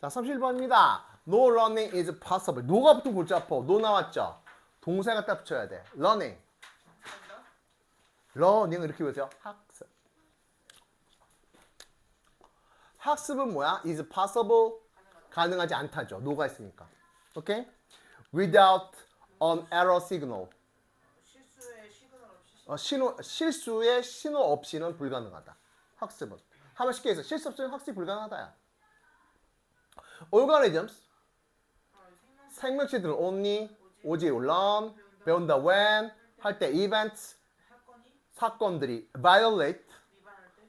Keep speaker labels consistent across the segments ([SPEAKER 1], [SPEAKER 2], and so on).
[SPEAKER 1] 자, 31번입니다. No running is possible. 노가 붙은 골자 아파. 노 나왔죠? 동사 갖다 붙여야 돼. running. 러닝 이렇게 보세요. 학습. 학습은 뭐야? is possible. 가능하지 않다죠. 노가 있으니까. 오케이? Without an error signal.
[SPEAKER 2] 실수에 시그널 없이
[SPEAKER 1] 어, 신호, 실수의 신호 없이는 불가능하다. 학습은. 한번 쉽게 해서 실수 없이는 학습이 불가능하다야. Organisms,
[SPEAKER 2] 어, 생명
[SPEAKER 1] 생명체들은 only, 오직 run, 배운다 when, 할 때 events, 사건들이 violate,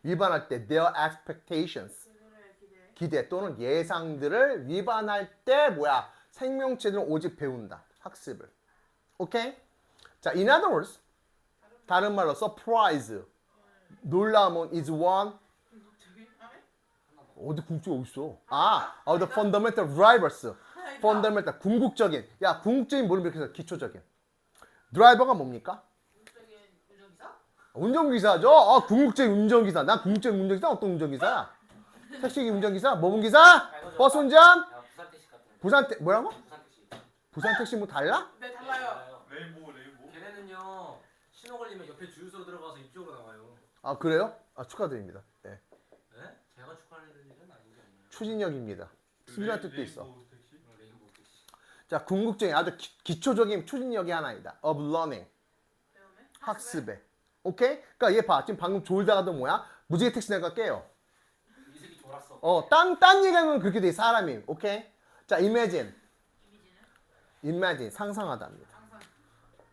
[SPEAKER 2] 위반할 때
[SPEAKER 1] their expectations,
[SPEAKER 2] 기대
[SPEAKER 1] 또는 예상들을 위반할 때 뭐야? 생명체들은 오직 배운다. 학습을. 오케이? 자, in other words, 다른 말로 surprise, 놀라움은 is one 어디 궁극적이 어딨어? 아, 어, the fundamental drivers. fundamental 궁극적인. 야, 궁극적인 뭐를 이렇게 해서 기초적인. 드라이버가 뭡니까?
[SPEAKER 2] 궁극적인 운전기사
[SPEAKER 1] 운전기사죠. 아, 궁극적인 운전기사. 난 궁극적인 운전기사 어떤 운전기사? 택시 운전기사? 뭐 운기사? 버스 운전?
[SPEAKER 3] 야 부산 택시 같은 거.
[SPEAKER 1] 부산 태 뭐라고?
[SPEAKER 3] 부산 택시.
[SPEAKER 1] 부산 택시 뭐 달라?
[SPEAKER 2] 네 달라요.
[SPEAKER 4] 레인보우 레인보우
[SPEAKER 3] 걔네는요 신호 걸리면 옆에 주유소로 들어가서 이쪽으로 나와요.
[SPEAKER 1] 아, 그래요? 아, 축하드립니다. 네.
[SPEAKER 3] 네? 제가 축하할 일은 아니지 않나요?
[SPEAKER 1] 추진력입니다. 추진할 뜻도 있어.
[SPEAKER 3] 어.
[SPEAKER 1] 자, 궁극적인 아주 기, 기초적인 추진력이 하나이다. of learning. 학습에. 오케이? 그러니까 얘 봐. 지금 방금 졸다가도 뭐야? 무지개 택시 내가 깨요.
[SPEAKER 3] 어,
[SPEAKER 1] 딴, 딴 얘기하면 그렇게 돼, 사람이. 오케이? 자, imagine. imagine. 상상하다입니다.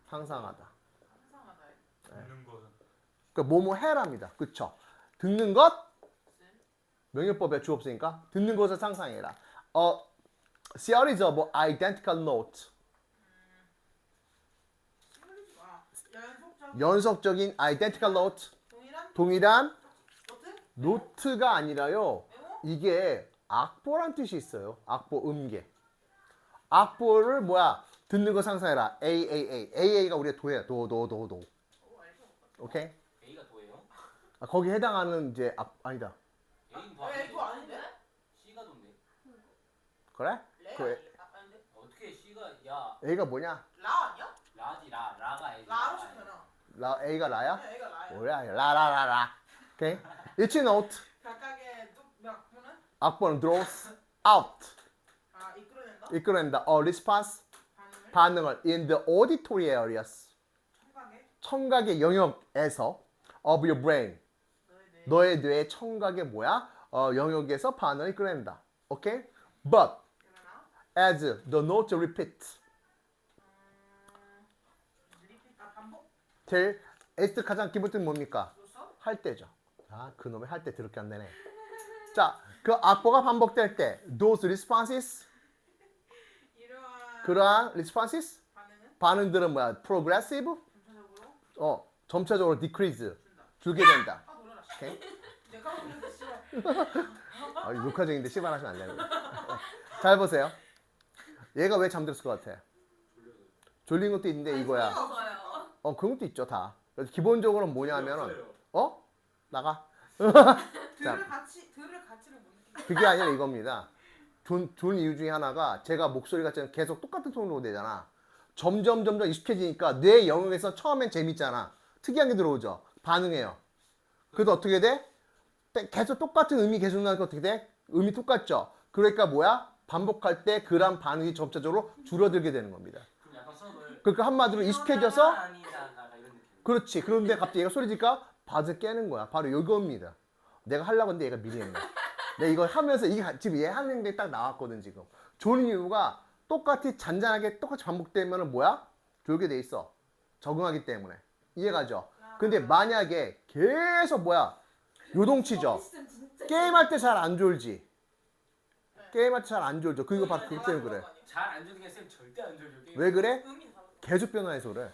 [SPEAKER 1] 상상하다.
[SPEAKER 2] 상상하다
[SPEAKER 4] 듣는 것은
[SPEAKER 1] 그러니까 뭐뭐 해랍니다. 그쵸? 듣는 것,
[SPEAKER 2] 쓴
[SPEAKER 1] 명예법에 주 없으니까, 듣는 것을 상상해라. 어, series of identical
[SPEAKER 2] 연속적
[SPEAKER 1] 연속적인 identical note.
[SPEAKER 2] 동일한
[SPEAKER 1] 동일한
[SPEAKER 2] 노트
[SPEAKER 1] 노트가 아니라요. 이게 악보란 뜻이 있어요. 악보, 음계. 악보를 뭐야? 듣는 거 상상해라. A, A, A. A, A가 우리의 도야. 도, 도, 도, 도. 오케이?
[SPEAKER 3] A가 도예요?
[SPEAKER 1] 아, 거기 해당하는 이제 악, 아니다.
[SPEAKER 3] A는
[SPEAKER 2] 도왜
[SPEAKER 3] 아닌데?
[SPEAKER 2] 이거 아닌데
[SPEAKER 3] C가 도인데.
[SPEAKER 1] 그래? 레그
[SPEAKER 2] 아니- 아, 아닌데
[SPEAKER 3] 어떻게 C가 야
[SPEAKER 1] A가 뭐냐?
[SPEAKER 3] 아,
[SPEAKER 2] 라 아니야
[SPEAKER 3] 라지 라 라가 A.
[SPEAKER 2] 라로 시켜놔
[SPEAKER 1] 라, A가 라야?
[SPEAKER 2] 네, 애가 라야
[SPEAKER 1] 뭐야? 라, 라, 라, 라. 오케이? Each note.
[SPEAKER 2] 각각의 뚝몇 분은
[SPEAKER 1] 악보는 draws out.
[SPEAKER 2] 아 이끌어낸다
[SPEAKER 1] 이끌어낸다. A response.
[SPEAKER 2] 반응을
[SPEAKER 1] 반응을 in the auditory areas.
[SPEAKER 2] 청각의
[SPEAKER 1] 청각의 영역에서 of your brain.
[SPEAKER 2] 너의 뇌
[SPEAKER 1] 뇌의 청각의 뭐야? 어, 영역에서 반응을 이끌어낸다. 오케이? But as the note repeat till S 가장 기본 뜻은 뭡니까? 할 때죠. 아, 그놈의 할 때 더럽게 안 되네. 자, 그 악보가 반복될 때 those responses 그러한 responses 반응들은 뭐야? progressive 어, 점차적으로 decrease 줄게 된다. 오케이?
[SPEAKER 2] 내가 보는데 싫어
[SPEAKER 1] 아, 녹화적인데 시발하시면 안 되는 잘 보세요. 얘가 왜 잠들었을 것 같아? 졸린 것도 있는데 이거야.
[SPEAKER 2] 없어요
[SPEAKER 1] 어, 그런 것도 있죠, 다. 그래서 기본적으로 뭐냐면은.
[SPEAKER 3] 어?
[SPEAKER 1] 나가.
[SPEAKER 2] 들을 같이 들을 가치를 못 느끼고
[SPEAKER 1] 그게 아니라 이겁니다. 존, 존 이유 중에 하나가 제가 목소리가 지금 계속 똑같은 톤으로 되잖아. 점점, 점점 익숙해지니까 뇌 영역에서 처음엔 재밌잖아. 특이한 게 들어오죠. 반응해요. 그래도 어떻게 돼? 때- 계속 똑같은 음이 계속 나니까 어떻게 돼? 음이 똑같죠. 그러니까 뭐야? 반복할 때 그런 반응이 점차적으로 줄어들게 되는 겁니다. 그러니까 한마디로 익숙해져서. 그렇지. 그런데 갑자기 얘가 소리 지니까 바드 깨는 거야. 바로 이겁니다. 내가 하려고 했는데 얘가 미리 했네. 내가 이거 하면서 이게 가- 지금 얘 하는 게 딱 나왔거든 지금. 조는 이유가 똑같이 잔잔하게 똑같이 반복되면 은 뭐야? 졸게 돼 있어. 적응하기 때문에. 이해가죠? 근데 만약에 계속 뭐야? 요동치죠. 게임할 때 잘 안 졸지. 게임할 때 잘 안 졸죠. 그거 바로 그것 때문에 그래.
[SPEAKER 3] 잘안 주는 게 쌤 절대 안. 게임.
[SPEAKER 1] 왜 그래? 계속 변화해서 그래.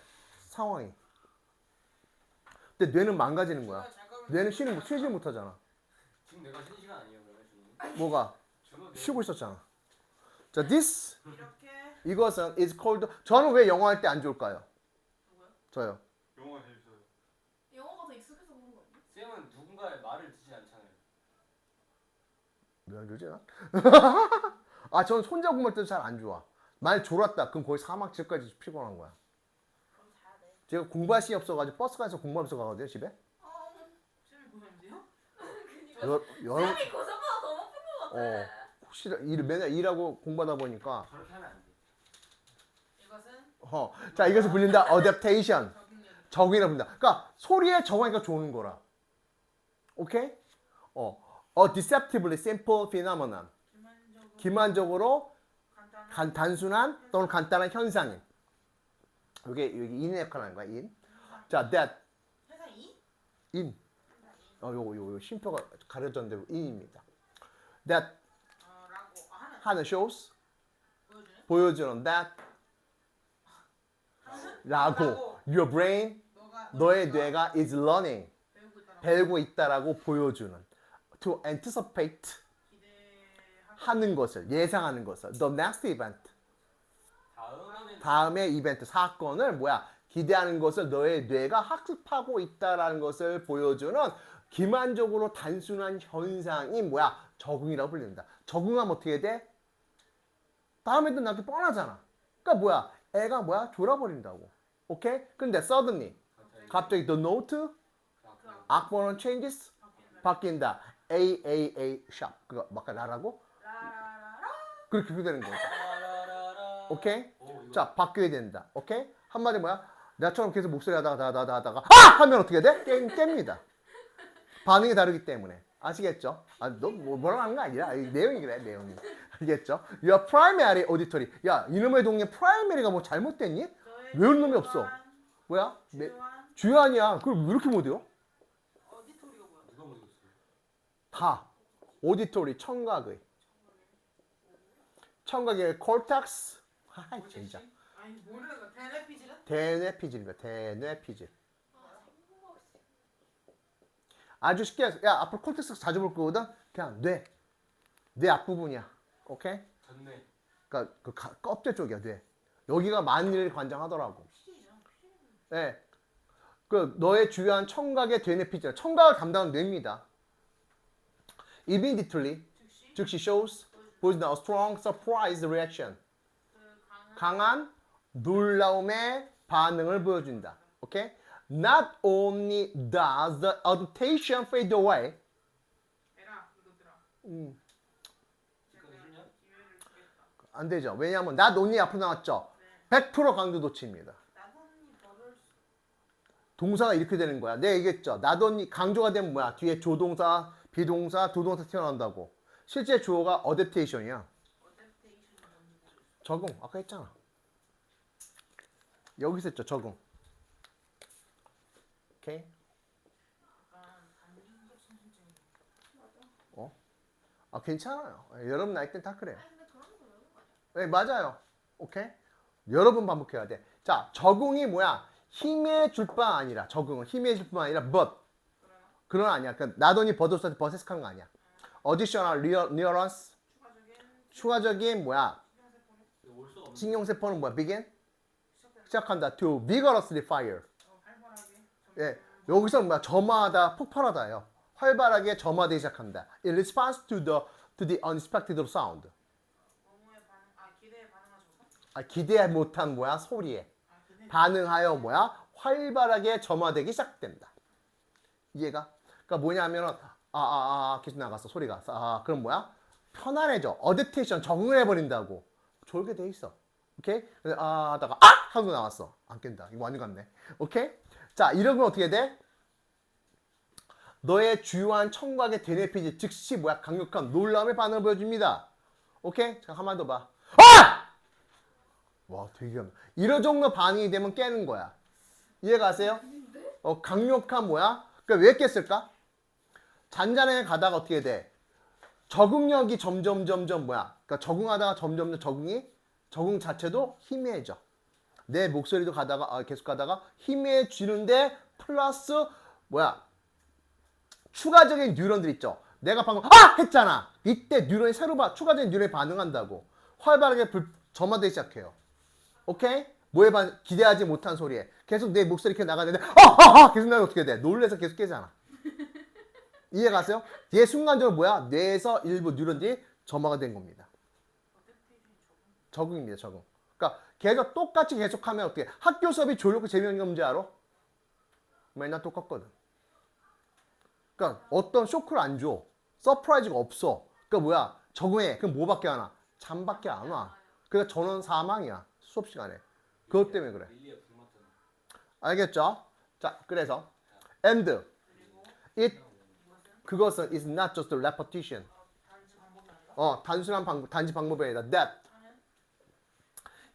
[SPEAKER 1] 상황이. 근데 뇌는 망가지는 거야. 뇌는 쉬는 쉬지 못하잖아.
[SPEAKER 3] 지금 내가 쉬는 시간 아니에요, 그러면?
[SPEAKER 1] 뭐가 쉬고 있었잖아. 자, this 이것은 is called. 저는 왜 영어 할 때 안 좋을까요? 저요.
[SPEAKER 4] 영어가 재밌어요
[SPEAKER 2] 영어가 더 익숙해서 그런 거 아니야?
[SPEAKER 3] 쌤은 누군가의 말을 듣지 않잖아요.
[SPEAKER 1] 왜안 좋지 나? 아 저는 혼자 공부할 때도 잘 안 좋아. 만약 졸았다 그럼 거의 사막지까지 피곤한 거야.
[SPEAKER 2] 그럼 자야 돼.
[SPEAKER 1] 제가 공부할 시간이 없어가지고 버스 가서 공부하면서 가거든요 집에.
[SPEAKER 2] 쌤이 고생인데요?
[SPEAKER 1] 여, 여러
[SPEAKER 5] 쌤이 고생보다 더 높은 것 같아.
[SPEAKER 1] 어 혹시 일 맨날 일하고 공부하다 보니까
[SPEAKER 3] 저렇게 하면 안 돼.
[SPEAKER 2] 이것은
[SPEAKER 1] 어, 자 이것을 불린다 adaptation. 적응이라 부른다. 그러니까 소리에 적응하니까 좋은 거라. 오케이? 어, a deceptively simple phenomenon.
[SPEAKER 2] 기만적으로
[SPEAKER 1] 기만적으로
[SPEAKER 2] 간단한
[SPEAKER 1] 간, 단순한 또는 간단한 현상임. 이게 여기 인의 역할을 하는 거야 인. 자 that
[SPEAKER 2] 회사 2?
[SPEAKER 1] 인. 어 요거 요거 쉼표가 가려졌는 대로 인입니다. that
[SPEAKER 2] 어, 하는
[SPEAKER 1] shows
[SPEAKER 2] 보여주는
[SPEAKER 1] that 라고 your brain 너의 뇌가 is learning
[SPEAKER 2] 배우고 있다라고
[SPEAKER 1] 보여주는 to anticipate 하는 것을 예상하는 것을. The next event. 다음의 이벤트 사건을 뭐야? 기대하는 것을 너의 뇌가 학습하고 있다라는 것을 보여주는 기만적으로 단순한 현상이 뭐야? 적응이라고 불린다. 적응하면 어떻게 돼? 다음에도 나도 뻔하잖아. 그러니까 뭐야? 애가 뭐야? 졸아버린다고. 오케이? 근데 suddenly
[SPEAKER 3] 갑자기
[SPEAKER 1] 갑자기 the note
[SPEAKER 3] 그
[SPEAKER 1] 악보는 changes
[SPEAKER 2] 바뀐다.
[SPEAKER 1] 바뀐다 A A A 샵 그거 막
[SPEAKER 2] 라라라라
[SPEAKER 1] 그렇게 되는
[SPEAKER 3] 라라라라.
[SPEAKER 1] 오케이 자 바뀌어야 된다. 오케이? 한마디 뭐야? 나처럼 계속 목소리 하다가 다다다 하다가 아! 하면 어떻게 돼? 깹, 깹니다. 반응이 다르기 때문에. 아시겠죠? 아, 너 뭐, 뭐라고 하는 거 아니라 이 내용이 그래, 내용이. 알겠죠? Your primary auditory. 야, 이놈의 동네 primary가 뭐 잘못됐니? 외울 놈이 없어. 뭐야? 매,
[SPEAKER 2] 주요한
[SPEAKER 1] 주요한이야. 그걸 왜 이렇게 못 외워?
[SPEAKER 2] 어디토리가 뭐야?
[SPEAKER 3] 누가 모르겠어요.
[SPEAKER 1] 다. auditory, 청각의. 청각의 cortex. 아, 진짜.
[SPEAKER 2] 아니 모르는 거 대뇌피질은?
[SPEAKER 1] 대뇌피질입니다. 대뇌피질. 아주 쉽게 해서 야 앞으로 콘텍스트 자주 볼 거거든. 그냥 뇌. 뇌 앞부분이야. 오케이?
[SPEAKER 3] 전네.
[SPEAKER 1] 그러니까 그 가- 껍질 쪽이야, 뇌. 여기가 많은 일을 관장하더라고. 예. 그 너의 주요한 청각의 대뇌피질. 청각을 담당하는 뇌입니다. Immediately
[SPEAKER 2] 즉시
[SPEAKER 1] 즉시 shows 보여준다. a strong surprise reaction.
[SPEAKER 2] 그 강한
[SPEAKER 1] 강한 놀라움의 반응을 보여준다. 오케이? Not only does the adaptation fade away. 음. 안 되죠. 왜냐하면 not only 앞으로 나왔죠. 100% 강조 도치입니다. 동사가 이렇게 되는 거야. 내가 얘기했죠. not only 강조가 되면 뭐야? 뒤에 조동사, 비동사, 조동사 튀어나온다고. 실제 주어가 adaptation이야.
[SPEAKER 2] 어댑테이션이 뭔지 모르겠어.
[SPEAKER 1] 적응. 아까 했잖아. 여기서 했죠. 적응. 오케이?
[SPEAKER 2] 신신증.
[SPEAKER 1] 아, 괜찮아요. 여러분 나이 땐다 그래요. 네, 맞아요. 오케이? 여러 번 반복해야 돼. 자, 적응이 뭐야? 힘의 줄뿐 아니라, 적응은 힘의 줄뿐 아니라, but. 그런 아니야. 그 나돈이 버드스한테 버세스하는 거 아니야. real- neurons.
[SPEAKER 2] 추가적인
[SPEAKER 1] 뭐야?
[SPEAKER 3] 신경세포는
[SPEAKER 1] 뭐야?
[SPEAKER 2] 시작된다.
[SPEAKER 1] 시작한다. to vigorously. 예. 여기서 뭐야? 점화하다, 폭발하다요. 활발하게 점화되기 시작한다. In response to the, to the unexpected sound.
[SPEAKER 2] 아 기대 못한
[SPEAKER 1] 뭐야? 소리에. 반응하여 뭐야? 활발하게 점화되기 시작된다. 이해가? 그러니까 뭐냐면은 아, 아, 아, 계속 나갔어. 소리가. 아, 그럼 뭐야? 편안해져. 어댑테이션 적응을 해버린다고. 졸게 돼 있어. 오케이? 그래서 아, 하다가 아! 하고 나왔어. 안 깬다. 이거 완전 같네. 오케이? 자, 이러면 어떻게 돼? 너의 주요한 청각의 대뇌피지 즉시 뭐야? 강력한 놀라움의 반응을 보여줍니다. 오케이? 자, 한번 더 봐. 아! 와, 되게 강 이런 정도 반응이 되면 깨는 거야. 이해가세요? 어, 강력한 뭐야? 그러니까 왜 깼을까? 잔잔하게 가다가 어떻게 돼? 적응력이 점점 점점 뭐야? 그러니까 적응하다가 점점 점 적응이 적응 자체도 희미해져. 내 목소리도 가다가 아, 계속 가다가 희미해지는데 플러스 뭐야? 추가적인 뉴런들 있죠. 내가 방금 아 했잖아. 이때 뉴런이 새로 봐 추가적인 뉴런이 반응한다고 활발하게 불, 점화되기 시작해요. 오케이? 뭐에 반 기대하지 못한 소리에 계속 내 목소리 이렇게 나가는데 어어어 계속 나면 어떻게 돼? 놀래서 계속 깨잖아. 이해 가세요? 얘 순간적으로 뭐야? 뇌에서 일부 뉴런들이 점화가 된 겁니다. 적응입니다. 적응. 그러니까 계속 똑같이 계속하면 어떻게? 학교 수업이 졸고 재미없는 게 뭔지 알아? 맨날 똑같거든. 그러니까 어떤 쇼크를 안 줘. 서프라이즈가 없어. 그러니까 뭐야? 적응해. 그럼 뭐밖에 안 와? 잠밖에 안 와. 그러니까 전원 사망이야. 수업 시간에. 그것 때문에 그래. 알겠죠? 자, 그래서 and it 그것은 is not just a repetition. 어, 단순한 방법, 단지 방법이 아니다. that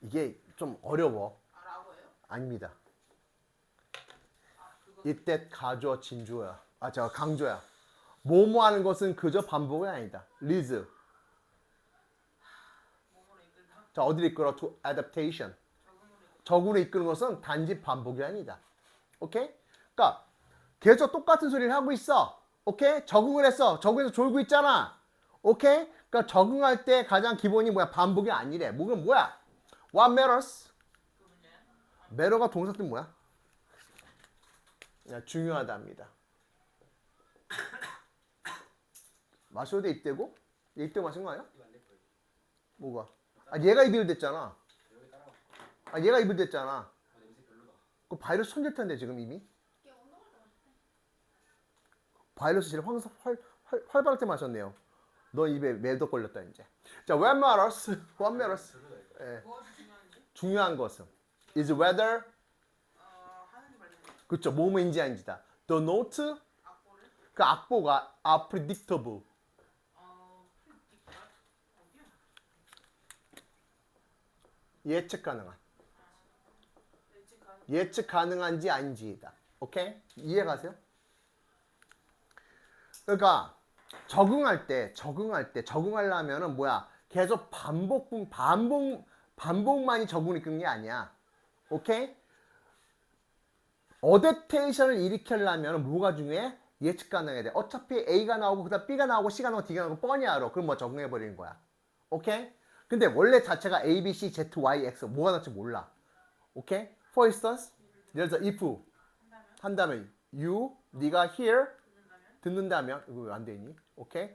[SPEAKER 1] 이게 좀 어려워.
[SPEAKER 2] 아?
[SPEAKER 1] 아닙니다. 이때 가조 진주야. 아, 저 강조야. 뭐뭐 하는 것은 그저 반복이 아니다. 리즈. 자, 어디를 이끌어? to adaptation.
[SPEAKER 2] 적으로
[SPEAKER 1] 이끄는 것은 단지 반복이 아니다. 오케이? 그러니까 계속 똑같은 소리를 하고 있어. 오케이? 적응을 했어. 적응해서 졸고 있잖아. 오케이? 그러니까 적응할 때 가장 기본이 뭐야? 반복이 아니래. 뭐는 뭐야? What matters? matter가 동사 뜻 뭐야? 야, 중요하답니다. 마셔도 돼 입대고? 입대 마신 거 아니야? 뭐가? 아 얘가 입을 됐잖아. 아 얘가 입을 됐잖아. 그 바이러스 손질 텐데 지금 이미.
[SPEAKER 5] 이게 운동할 때 마실 때.
[SPEAKER 1] 바이러스 제일 황, 활, 활, 활발할 때 마셨네요. 너 입에 매도 걸렸다 이제. 자, what matters? What matters? 예,
[SPEAKER 2] 중요한
[SPEAKER 1] 것은 is whether 그쵸 뭐뭐인지 아닌지다. The note 그 악보가 are predictable.
[SPEAKER 2] 어 프리딕터 어디야?
[SPEAKER 1] 예측 가능한.
[SPEAKER 2] 예측
[SPEAKER 1] 가능한지 아닌지이다. 오케이? 이해 가세요? 그러니까 적응할 때, 적응할 때, 적응하려면은 뭐야? 계속 반복, 반복, 반복만이 적응을 이끄는 게 아니야. 오케이? 어댑테이션을 일으키려면 뭐가 중요해? 예측 가능해야 돼. 어차피 A가 나오고 그다음 B가 나오고 C가 나오고 D가 나오고 뻔히 알아. 그럼 뭐 적응해 버리는 거야. 오케이? 근데 원래 자체가 A, B, C, Z, Y, X 뭐가 나올지 몰라. 오케이? For instance, 예를 들어 if 한다면 you 네가 hear 듣는다면 이거 왜안 되니? 오케이?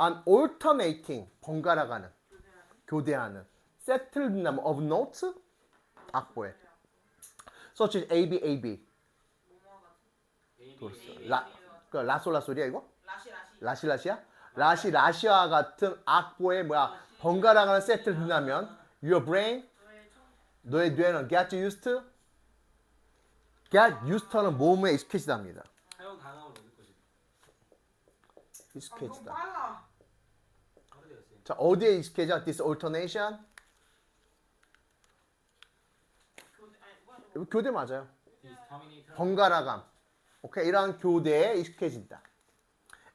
[SPEAKER 1] an alternating 번갈아가는 교대하는 settle 듣는다면 of notes 악보에 such as A, B, A, B 라, 그 라솔라 소리야 이거?
[SPEAKER 2] 라시 라시
[SPEAKER 1] 라시라시야? 라시 라시아 같은 악보에 뭐야 번갈아가는 세트를 듣는다면 your brain
[SPEAKER 2] 너의
[SPEAKER 1] 뇌는 get used to get used to는 몸에 익숙해지답니다.
[SPEAKER 3] 사용 가능함을 얻을 것이다.
[SPEAKER 2] 아, 너무
[SPEAKER 1] 익숙해지다.
[SPEAKER 3] 하루되었어요.
[SPEAKER 1] 자 어디에 익숙해져? This alternation
[SPEAKER 2] 교대
[SPEAKER 1] 교대 맞아요. 번갈아감. 오케이 이러한 교대에 익숙해진다.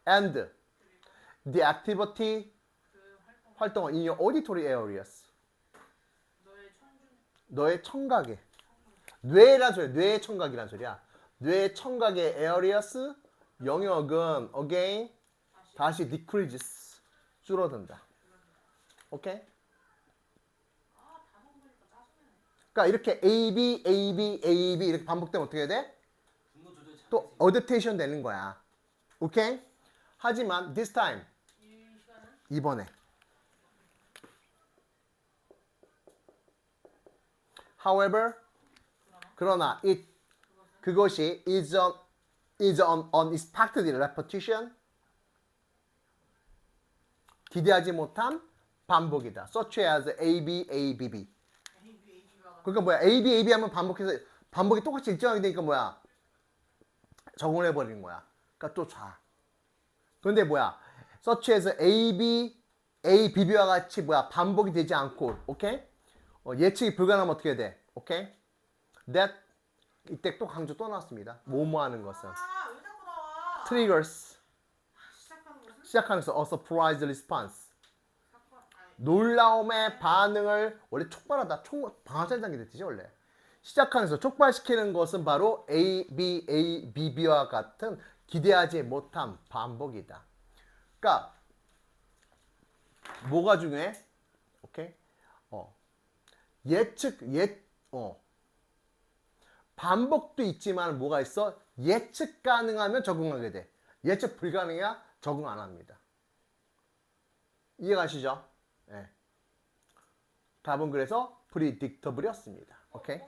[SPEAKER 1] And the activity
[SPEAKER 2] 그 활동
[SPEAKER 1] in your auditory areas
[SPEAKER 2] 너의
[SPEAKER 1] 청각에 뇌란 소리야. 뇌의 청각이란 소리야. 뇌의 청각의 areas 영역은 again 다시 decreases 줄어든다. 오케이?
[SPEAKER 2] 아
[SPEAKER 1] 그러니까 이렇게 A, B, A, B, A, B 이렇게 반복되면 어떻게 돼? 또 adaptation 되는 거야. 오케이? 하지만 this time 이번에 however 그러나 it 그것이 is an is an unexpected repetition 기대하지 못한 반복이다. such as A, B, A, B, B. 그러니까 뭐야 A, B, A, B 하면 반복해서 반복이 똑같이 일정하게 되니까 뭐야 적응을 해버리는 거야. 그러니까 또 좌. 그런데 뭐야 such as A, B, A, B, B와 같이 뭐야 반복이 되지 않고 오케이 어, 예측이 불가능하면 어떻게 돼? 오케이 that 이때 또 강조 또 나왔습니다. 뭐뭐 하는 것은
[SPEAKER 2] 나와
[SPEAKER 1] triggers
[SPEAKER 2] 것은
[SPEAKER 1] a surprise response
[SPEAKER 2] 사건 아니
[SPEAKER 1] 놀라움의 반응을 원래 촉발하다 촉 방아쇠장이 됐지 원래 시작하면서 촉발시키는 것은 바로 A, B, A, B, B와 같은 기대하지 못한 반복이다. 그러니까 뭐가 중요해? 오케이. 어 예측 예 어 반복도 있지만 뭐가 있어? 예측 가능하면 적응하게 돼. 예측 불가능해야 적응 안 합니다. 이해가시죠? 예. 답은 그래서 predictable이었습니다. 오케이?